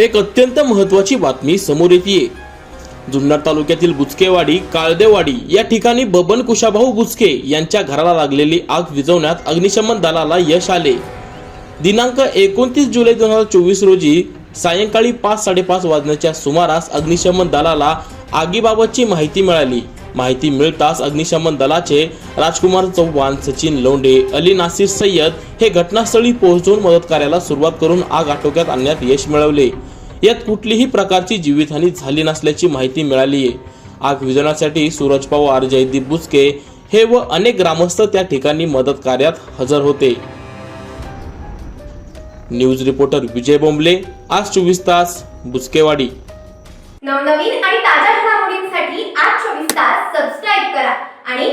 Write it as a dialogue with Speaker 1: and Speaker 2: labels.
Speaker 1: एक अत्यंत महत्वाची बातमी समोर येते जुन्नर तालुक्यातील बुचकेवाडी काळदेवाडी या ठिकाणी बबन कुशाभाऊ बुचके यांच्या घराला लागलेली आग विझवण्यात अग्निशमन दलाला यश आले. दिनांक एकोणतीस जुलै दोन हजार चोवीस रोजी सायंकाळी पाच साडेपाच वाजण्याच्या सुमारास अग्निशमन दलाला आगीबाबतची माहिती मिळाली. माहिती मिळताच अग्निशमन दलाचे राजकुमार चव्हाण सचिन लोंढे अली नासिर सय्यद हे घटनास्थळी पोहोचून मदत कार्याला सुरुवात करून आग आटोक्यात आणण्यात यश मिळवले. यात कुठलीही प्रकारची जीवितहानी झाली नसल्याची माहिती मिळाली आहे आग विजवण्यासाठी सूरज पवार जयदीप बुचके हे व अनेक ग्रामस्थ त्या ठिकाणी मदत कार्यात हजर होते. न्यूज रिपोर्टर विजय बोंबले आज चोवीस तास बुचकेवाडी
Speaker 2: नवनवीन आणि ताज्या घडामोडींसाठी आज चोवीस तास सबस्क्राईब करा आणि